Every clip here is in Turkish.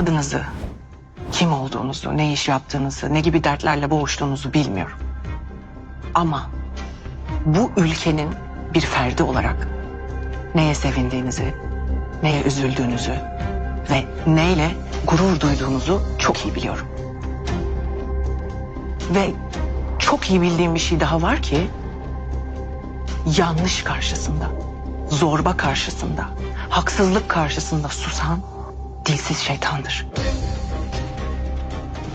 Adınızı, kim olduğunuzu, ne iş yaptığınızı, ne gibi dertlerle boğuştuğunuzu bilmiyorum. Ama bu ülkenin bir ferdi olarak neye sevindiğinizi, neye üzüldüğünüzü ve neyle gurur duyduğunuzu çok iyi biliyorum. Ve çok iyi bildiğim bir şey daha var ki yanlış karşısında, zorba karşısında, haksızlık karşısında susan dilsiz şeytandır.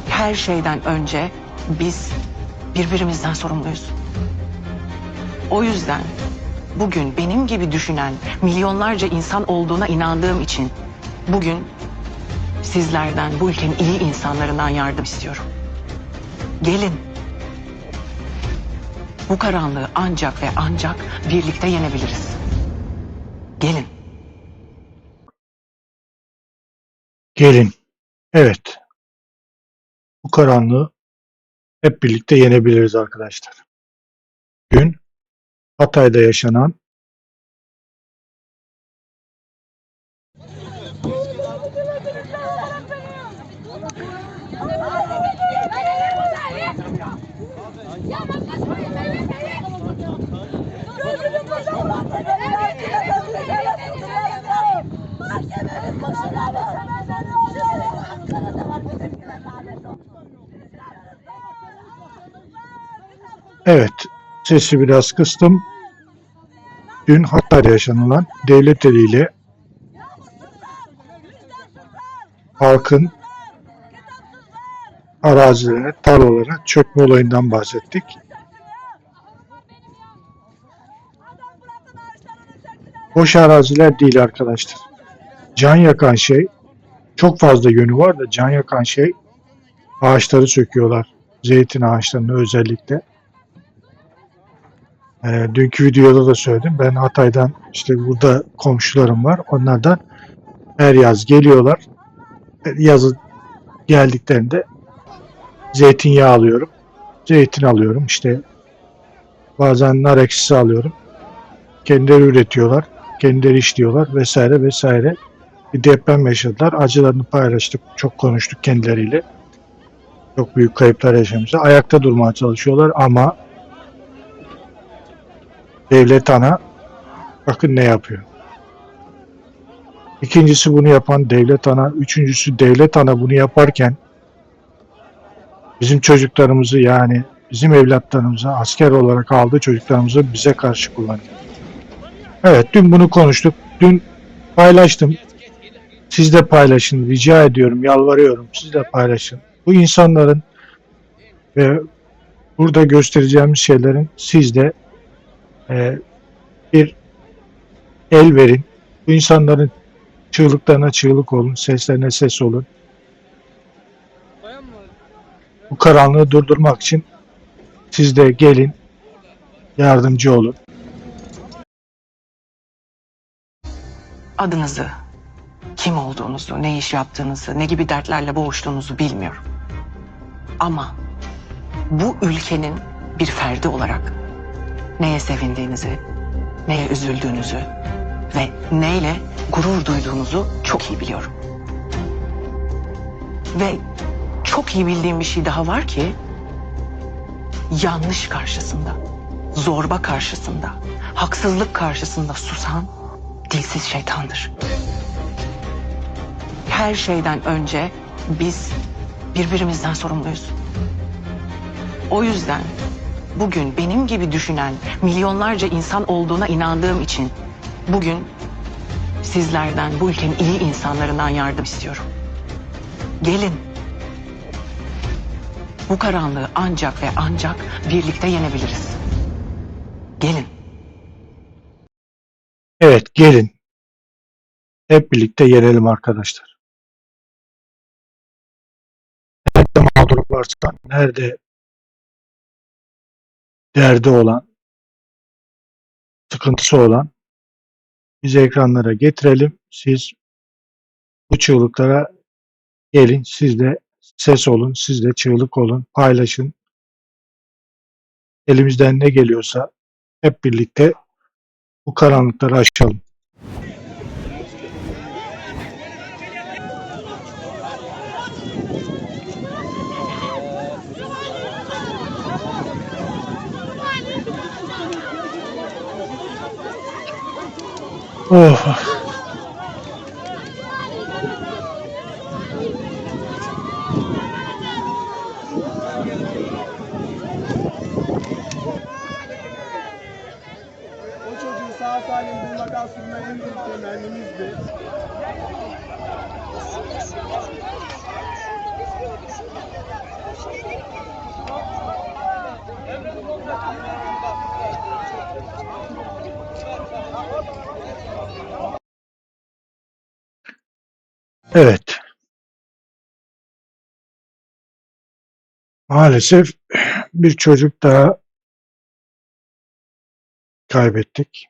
Her şeyden önce biz birbirimizden sorumluyuz. O yüzden bugün benim gibi düşünen milyonlarca insan olduğuna inandığım için bugün sizlerden, bu ülkenin iyi insanlarından yardım istiyorum. Gelin. Bu karanlığı ancak ve ancak birlikte yenebiliriz. Gelin. Gelin. Evet. Bu karanlığı hep birlikte yenebiliriz arkadaşlar. Dün Hatay'da yaşanan Evet, sesi biraz kıstım. Dün Hatay'da yaşanılan devlet eliyle halkın arazilerine tarlalara çökme olayından bahsettik. Boş araziler değil arkadaşlar. Can yakan şey, çok fazla yönü var da can yakan şey ağaçları söküyorlar. Zeytin ağaçlarını özellikle. E, dünkü videoda da söyledim. Ben Hatay'dan işte burada komşularım var. Onlardan her yaz geliyorlar. E, Yazı geldiklerinde zeytinyağı alıyorum. Zeytin alıyorum. İşte bazen nar ekşisi alıyorum. Kendileri üretiyorlar. Kendileri işliyorlar vesaire vesaire. Bir deprem yaşadılar. Acılarını paylaştık. Çok konuştuk kendileriyle. Çok büyük kayıplar yaşamışlar. Ayakta durmaya çalışıyorlar ama devlet ana bakın ne yapıyor. İkincisi bunu yapan devlet ana, üçüncüsü devlet ana bunu yaparken bizim çocuklarımızı yani bizim evlatlarımızı asker olarak aldığı çocuklarımızı bize karşı kullanıyor. Evet dün bunu konuştuk. Dün paylaştım. Siz de paylaşın. Rica ediyorum, yalvarıyorum. Siz de paylaşın. Bu insanların ve burada göstereceğimiz şeylerin siz de e, bir el verin. Bu insanların çığlıklarına çığlık olun, seslerine ses olun. Bu karanlığı durdurmak için siz de gelin, yardımcı olun. Adınızı, kim olduğunuzu, ne iş yaptığınızı, ne gibi dertlerle boğuştuğunuzu bilmiyorum. Ama bu ülkenin bir ferdi olarak neye sevindiğinizi, neye üzüldüğünüzü ve neyle gurur duyduğunuzu çok iyi biliyorum. Ve çok iyi bildiğim bir şey daha var ki yanlış karşısında, zorba karşısında, haksızlık karşısında susan dilsiz şeytandır. Her şeyden önce biz birbirimizden sorumluyuz. O yüzden bugün benim gibi düşünen milyonlarca insan olduğuna inandığım için bugün sizlerden, bu ülkenin iyi insanlarından yardım istiyorum. Gelin. Bu karanlığı ancak ve ancak birlikte yenebiliriz. Gelin. Evet, gelin. Hep birlikte yenelim arkadaşlar. Nerede mağdur varsa, nerede derdi olan, sıkıntısı olan bizi ekranlara getirelim. Siz bu çığlıklara gelin. Siz de ses olun. Siz de çığlık olun. Paylaşın. Elimizden ne geliyorsa hep birlikte bu karanlıkları aşalım. 哦。Evet. Maalesef bir çocuk daha kaybettik.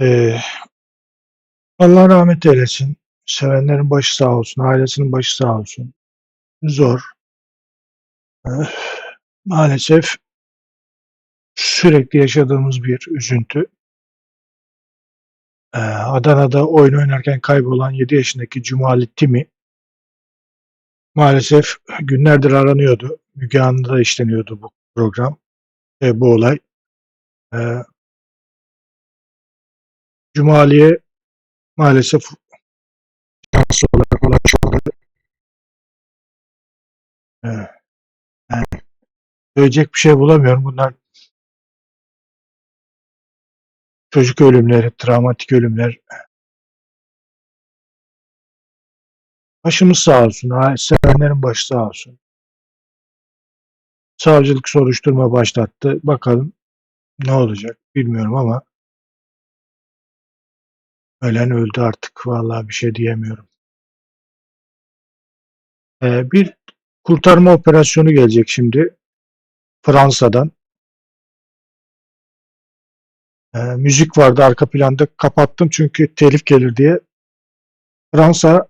Ee, Allah rahmet eylesin. Sevenlerin başı sağ olsun. Ailesinin başı sağ olsun. Zor. Öf, Maalesef sürekli yaşadığımız bir üzüntü. Ee, Adana'da oyun oynarken kaybolan 7 yaşındaki Cumali Timi maalesef günlerdir aranıyordu. Müge Anlı'da işleniyordu bu program ve bu olay. Ee, Cumali'ye maalesef şanslı olarak yani söyleyecek bir şey bulamıyorum. Bunlar çocuk ölümleri, travmatik ölümler. Başımız sağ olsun. Sevenlerin başı sağ olsun. Savcılık soruşturma başlattı. Bakalım ne olacak bilmiyorum ama ölen öldü artık. Vallahi bir şey diyemiyorum. Ee, bir kurtarma operasyonu gelecek şimdi Fransa'dan. Ee, müzik vardı arka planda kapattım çünkü telif gelir diye. Fransa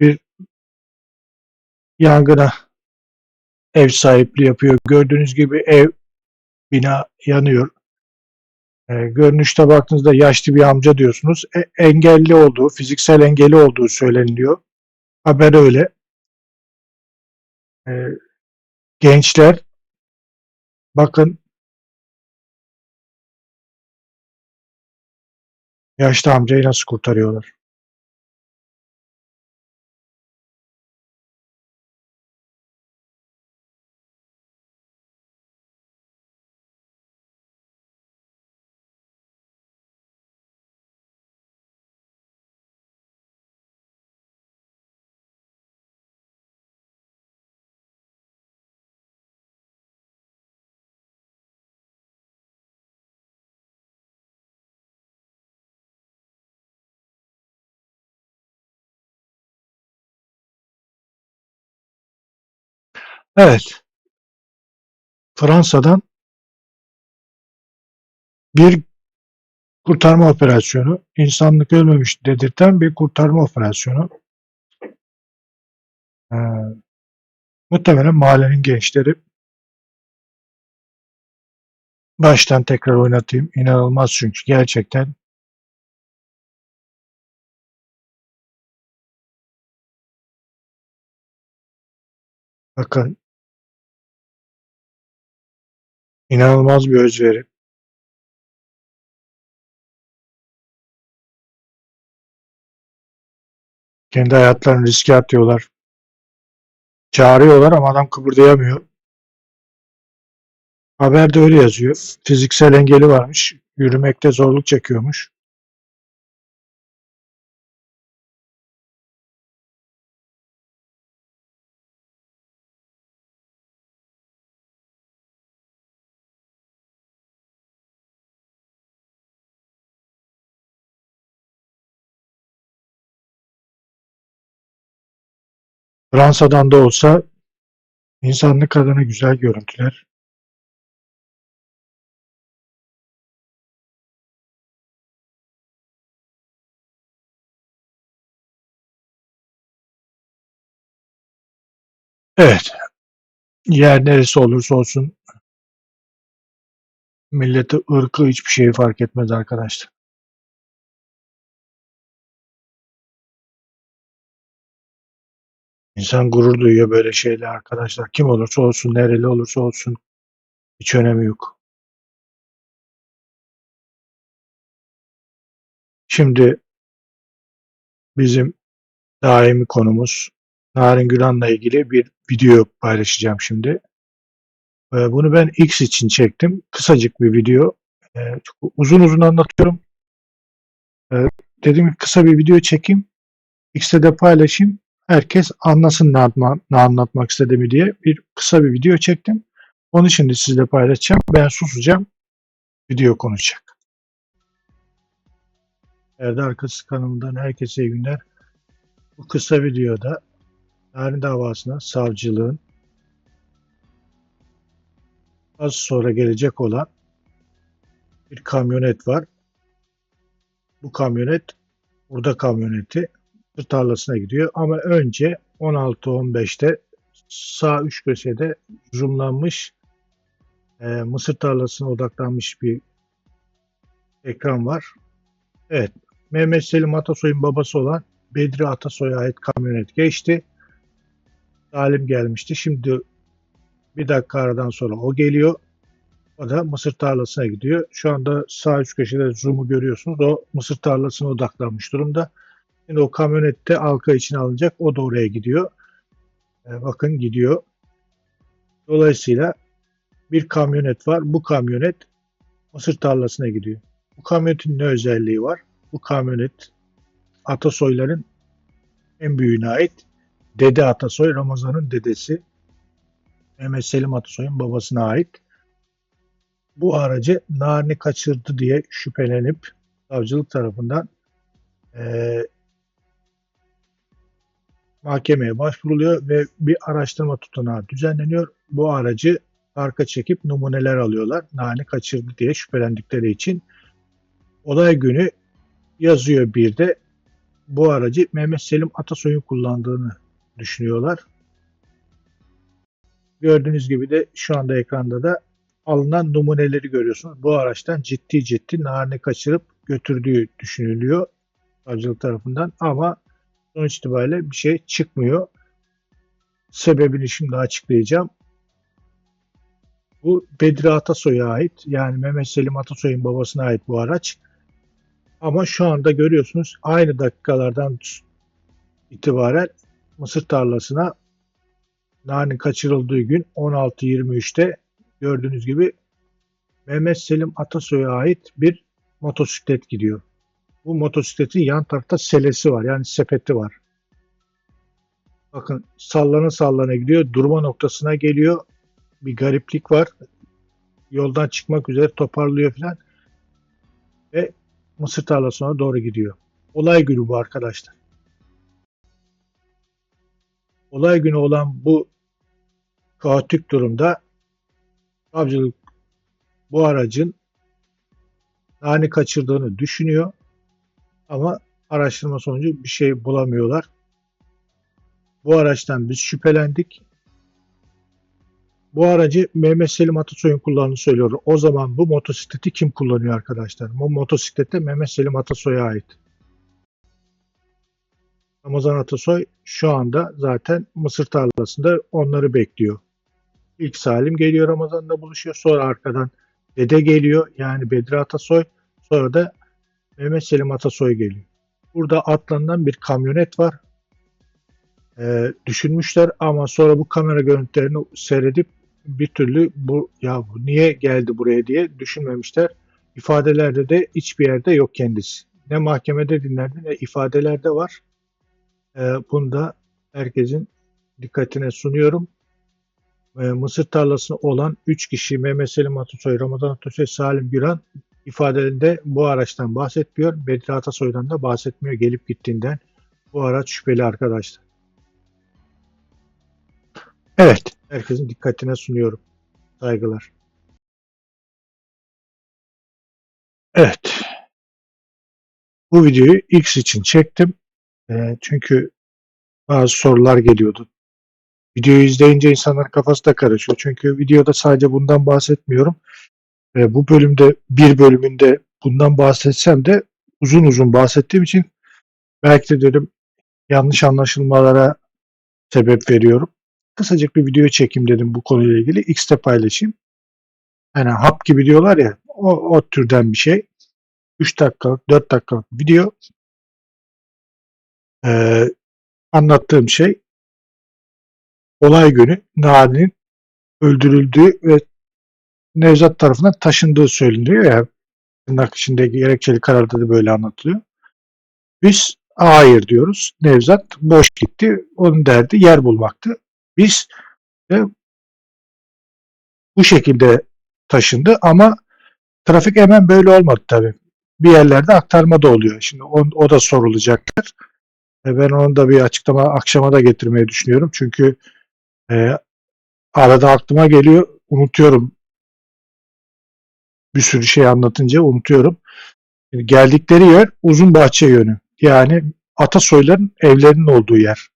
bir yangına ev sahipliği yapıyor. Gördüğünüz gibi ev, bina yanıyor. Ee, görünüşte baktığınızda yaşlı bir amca diyorsunuz. E- engelli olduğu, fiziksel engeli olduğu söyleniliyor. Haber öyle. Ee, gençler bakın yaşlı amcayı nasıl kurtarıyorlar. Evet. Fransa'dan bir kurtarma operasyonu, insanlık ölmemiş dedirten bir kurtarma operasyonu. Ee, muhtemelen mahallenin gençleri baştan tekrar oynatayım. İnanılmaz çünkü gerçekten bakın inanılmaz bir özveri. Kendi hayatlarını riske atıyorlar. Çağırıyorlar ama adam kıpırdayamıyor. Haberde öyle yazıyor. Fiziksel engeli varmış. Yürümekte zorluk çekiyormuş. Fransa'dan da olsa insanlık adına güzel görüntüler. Evet. Yer neresi olursa olsun milleti, ırkı hiçbir şeyi fark etmez arkadaşlar. İnsan gurur duyuyor böyle şeyle arkadaşlar. Kim olursa olsun, nereli olursa olsun. Hiç önemi yok. Şimdi bizim daimi konumuz Narin Gülan'la ilgili bir video paylaşacağım şimdi. Ee, bunu ben X için çektim. Kısacık bir video. Ee, çok uzun uzun anlatıyorum. Ee, dedim ki kısa bir video çekeyim. X'te de paylaşayım. Herkes anlasın ne, anlatma- ne anlatmak istediğimi diye bir kısa bir video çektim. Onu şimdi sizle paylaşacağım. Ben susacağım. Video konuşacak. Erde Arkası kanalından herkese iyi günler. Bu kısa videoda Narin davasına savcılığın az sonra gelecek olan bir kamyonet var. Bu kamyonet burada kamyoneti mısır tarlasına gidiyor ama önce 16-15'te sağ üç köşede zoomlanmış e, mısır tarlasına odaklanmış bir ekran var. Evet. Mehmet Selim Atasoy'un babası olan Bedri Atasoy'a ait kamyonet geçti. Salim gelmişti. Şimdi bir dakika aradan sonra o geliyor. O da mısır tarlasına gidiyor. Şu anda sağ üst köşede zoom'u görüyorsunuz. O mısır tarlasına odaklanmış durumda. Şimdi o kamyonette halka içine alınacak. O da oraya gidiyor. Ee, bakın gidiyor. Dolayısıyla bir kamyonet var. Bu kamyonet mısır tarlasına gidiyor. Bu kamyonetin ne özelliği var? Bu kamyonet Atasoyların en büyüğüne ait. Dede Atasoy, Ramazan'ın dedesi. Mehmet Selim Atasoy'un babasına ait. Bu aracı Narin'i kaçırdı diye şüphelenip savcılık tarafından eee, mahkemeye başvuruluyor ve bir araştırma tutanağı düzenleniyor. Bu aracı parka çekip numuneler alıyorlar. Narin'i kaçırdı diye şüphelendikleri için. Olay günü yazıyor bir de bu aracı Mehmet Selim Atasoy'un kullandığını düşünüyorlar. Gördüğünüz gibi de şu anda ekranda da alınan numuneleri görüyorsunuz. Bu araçtan ciddi ciddi Narin'i kaçırıp götürdüğü düşünülüyor savcılık tarafından ama sonuç itibariyle bir şey çıkmıyor. Sebebini şimdi açıklayacağım. Bu Bedri Atasoy'a ait yani Mehmet Selim Atasoy'un babasına ait bu araç. Ama şu anda görüyorsunuz aynı dakikalardan itibaren mısır tarlasına Narin kaçırıldığı gün 16.23'te gördüğünüz gibi Mehmet Selim Atasoy'a ait bir motosiklet gidiyor. Bu motosikletin yan tarafta selesi var yani sepeti var. Bakın sallana sallana gidiyor. Durma noktasına geliyor. Bir gariplik var. Yoldan çıkmak üzere toparlıyor falan. Ve mısır tarlasına doğru gidiyor. Olay günü bu arkadaşlar. Olay günü olan bu kaotik durumda savcılık bu aracın Nani kaçırdığını düşünüyor ama araştırma sonucu bir şey bulamıyorlar. Bu araçtan biz şüphelendik. Bu aracı Mehmet Selim Atasoy'un kullandığını söylüyor. O zaman bu motosikleti kim kullanıyor arkadaşlar? Bu motosiklet de Mehmet Selim Atasoy'a ait. Ramazan Atasoy şu anda zaten Mısır tarlasında onları bekliyor. İlk Salim geliyor Ramazan'da buluşuyor. Sonra arkadan Dede geliyor yani Bedri Atasoy. Sonra da Mehmet Selim Atasoy geliyor. Burada atlanılan bir kamyonet var. Ee, düşünmüşler ama sonra bu kamera görüntülerini seyredip bir türlü bu ya bu niye geldi buraya diye düşünmemişler. İfadelerde de hiçbir yerde yok kendisi. Ne mahkemede dinlendi ne ifadelerde var. Ee, bunu da herkesin dikkatine sunuyorum. Ee, Mısır tarlasında olan 3 kişi Mehmet Selim Atasoy, Ramazan Atasoy, Salim Güran ifadelerinde bu araçtan bahsetmiyor. Bedri Atasoy'dan da bahsetmiyor gelip gittiğinden. Bu araç şüpheli arkadaşlar. Evet. Herkesin dikkatine sunuyorum. Saygılar. Evet. Bu videoyu X için çektim. Ee, çünkü bazı sorular geliyordu. Videoyu izleyince insanların kafası da karışıyor. Çünkü videoda sadece bundan bahsetmiyorum. Ve bu bölümde bir bölümünde bundan bahsetsem de uzun uzun bahsettiğim için belki de dedim yanlış anlaşılmalara sebep veriyorum. Kısacık bir video çekeyim dedim bu konuyla ilgili. X'te paylaşayım. Yani hap gibi diyorlar ya o, o türden bir şey. 3 dakikalık, 4 dakikalık video. Ee, anlattığım şey olay günü Nadi'nin öldürüldüğü ve Nevzat tarafından taşındığı söyleniyor ya. Tırnak içindeki gerekçeli kararda da böyle anlatılıyor. Biz hayır diyoruz. Nevzat boş gitti. Onun derdi yer bulmaktı. Biz de bu şekilde taşındı ama trafik hemen böyle olmadı tabii. Bir yerlerde aktarma da oluyor. Şimdi o, o da sorulacaktır. E, ben onun da bir açıklama akşama da getirmeyi düşünüyorum. Çünkü e, arada aklıma geliyor. Unutuyorum. Bir sürü şey anlatınca unutuyorum. Geldikleri yer uzun bahçe yönü. Yani Atasoyların evlerinin olduğu yer.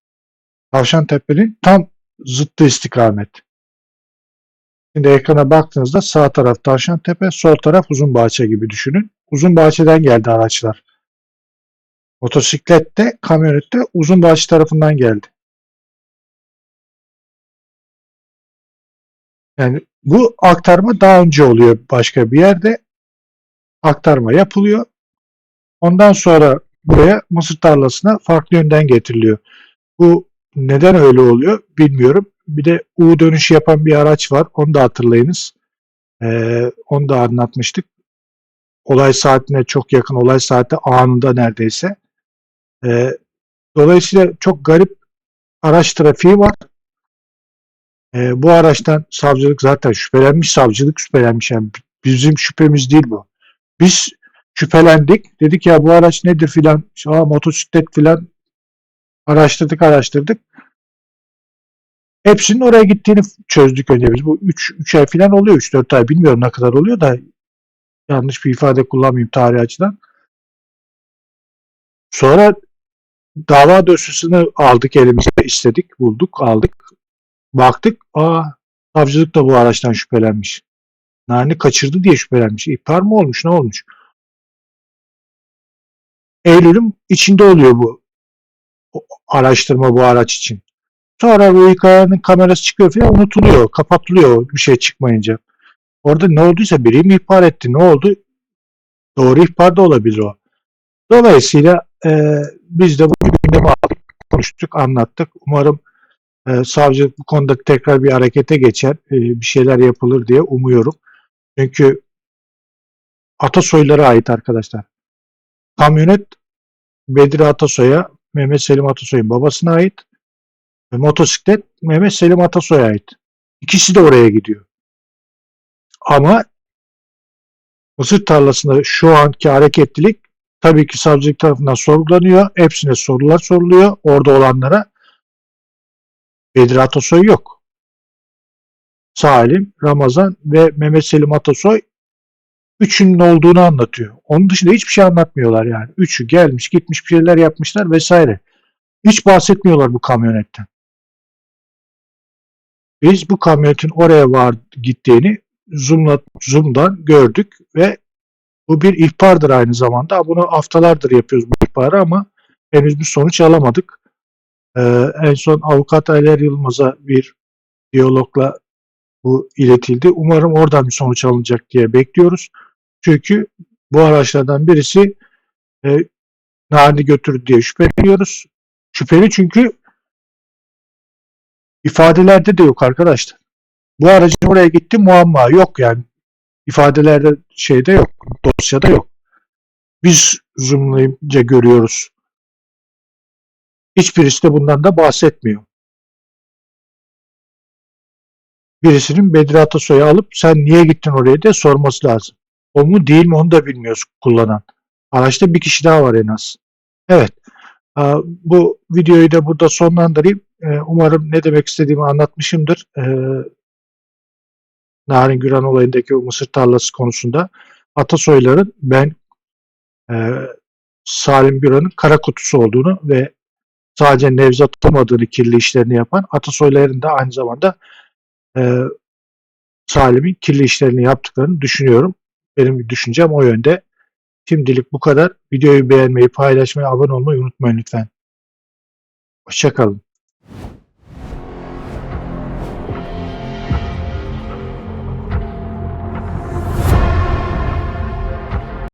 Tavşantepe'nin tam zıttı istikamet. Şimdi ekrana baktığınızda sağ taraf Tavşantepe, sol taraf Uzunbahçe gibi düşünün. Uzunbahçe'den geldi araçlar. Motosiklet de, kamyonet de Uzunbahçe tarafından geldi. Yani bu aktarma daha önce oluyor başka bir yerde. Aktarma yapılıyor. Ondan sonra buraya mısır tarlasına farklı yönden getiriliyor. Bu neden öyle oluyor bilmiyorum. Bir de U dönüşü yapan bir araç var. Onu da hatırlayınız. Ee, onu da anlatmıştık. Olay saatine çok yakın. Olay saati anında neredeyse. Ee, dolayısıyla çok garip araç trafiği var. Ee, bu araçtan savcılık zaten şüphelenmiş. Savcılık şüphelenmiş. Yani bizim şüphemiz değil bu. Biz şüphelendik. Dedik ya bu araç nedir filan. Aa, motosiklet filan araştırdık araştırdık. Hepsinin oraya gittiğini çözdük önce biz. Bu 3 3 ay falan oluyor. 3-4 ay bilmiyorum ne kadar oluyor da yanlış bir ifade kullanmayayım tarih açıdan. Sonra dava dosyasını aldık elimize istedik, bulduk, aldık. Baktık, aa savcılık da bu araçtan şüphelenmiş. Nane kaçırdı diye şüphelenmiş. İhbar mı olmuş, ne olmuş? Eylül'ün içinde oluyor bu araştırma bu araç için. Sonra bu hikayenin kamerası çıkıyor falan unutuluyor, kapatılıyor bir şey çıkmayınca. Orada ne olduysa biri mi ihbar etti, ne oldu? Doğru ihbar da olabilir o. Dolayısıyla e, biz de bu gündeme aldık, konuştuk, anlattık. Umarım e, savcılık bu konuda tekrar bir harekete geçer, e, bir şeyler yapılır diye umuyorum. Çünkü Atasoylara ait arkadaşlar. Kamyonet Bedri Atasoy'a, Mehmet Selim Atasoy'un babasına ait. Ve motosiklet Mehmet Selim Atasoy'a ait. İkisi de oraya gidiyor. Ama mısır tarlasında şu anki hareketlilik tabii ki savcılık tarafından sorgulanıyor. Hepsine sorular soruluyor orada olanlara. Bedri Atasoy yok. Salim, Ramazan ve Mehmet Selim Atasoy üçünün olduğunu anlatıyor. Onun dışında hiçbir şey anlatmıyorlar yani. Üçü gelmiş gitmiş bir şeyler yapmışlar vesaire. Hiç bahsetmiyorlar bu kamyonetten. Biz bu kamyonetin oraya var gittiğini zoomla, zoom'dan gördük ve bu bir ihbardır aynı zamanda. Bunu haftalardır yapıyoruz bu ihbarı ama henüz bir sonuç alamadık. Ee, en son avukat Ayler Yılmaz'a bir diyalogla bu iletildi. Umarım oradan bir sonuç alınacak diye bekliyoruz. Çünkü bu araçlardan birisi e, Nani götürdü diye şüpheleniyoruz. Şüpheli çünkü ifadelerde de yok arkadaşlar. Bu aracın oraya gitti muamma yok yani. İfadelerde şeyde yok. Dosyada yok. Biz zoomlayınca görüyoruz. Hiçbirisi de bundan da bahsetmiyor. Birisinin Bedri Atasoy'u alıp sen niye gittin oraya diye sorması lazım. O mu değil mi onu da bilmiyoruz kullanan. Araçta bir kişi daha var en az. Evet. Bu videoyu da burada sonlandırayım. Ee, Umarım ne demek istediğimi anlatmışımdır. Ee, Narin Güran olayındaki o mısır tarlası konusunda Atasoyların ben e, Salim Güran'ın kara kutusu olduğunu ve sadece Nevzat olmadığını kirli işlerini yapan Atasoyların da aynı zamanda e, Salim'in kirli işlerini yaptıklarını düşünüyorum. Benim düşüncem o yönde. Şimdilik bu kadar. Videoyu beğenmeyi, paylaşmayı, abone olmayı unutmayın lütfen. Hoşçakalın.